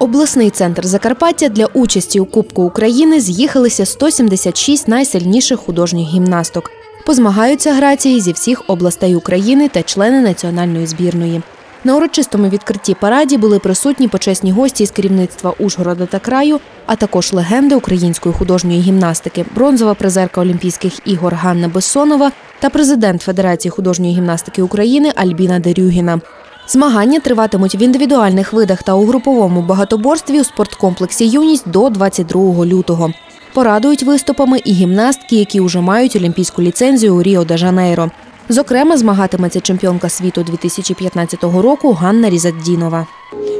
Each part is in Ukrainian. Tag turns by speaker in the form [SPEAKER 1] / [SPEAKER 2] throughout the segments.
[SPEAKER 1] обласний центр Закарпаття для участі у Кубку України з'їхалися 176 найсильніших художніх гімнасток. Позмагаються грації зі всіх областей України та члени національної збірної. На урочистому відкритті параді були присутні почесні гості з керівництва Ужгорода та краю, а також легенди української художньої гімнастики, бронзова призерка Олімпійських ігор Ганна Бессонова та президент Федерації художньої гімнастики України Альбіна Дерюгіна. Змагання триватимуть в індивідуальних видах та у груповому багатоборстві у спорткомплексі Юність до 22 лютого. Порадують виступами і гімнастки, які вже мають олімпійську ліцензію у Ріо де Жанейро. Зокрема, змагатиметься чемпіонка світу 2015 року Ганна Різаддінова.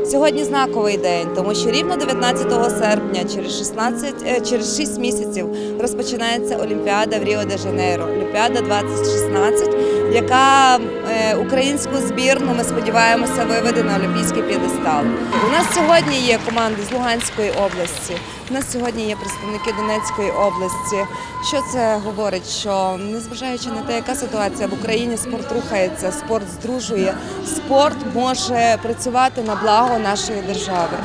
[SPEAKER 2] Сьогодні знаковий день, тому що рівно 19 серпня, через 16, е, через 6 місяців, розпочинається Олімпіада в Ріо де Жанейро, Олімпіада 2016, яка українську збірну ми сподіваємося виведе на олімпійський п'єдестал. У нас сьогодні є команди з Луганської області. У нас сьогодні є представники Донецької області. Що це говорить? Що незважаючи на те, яка ситуація в Україні, спорт рухається, спорт здружує, спорт може працювати на благо нашої держави.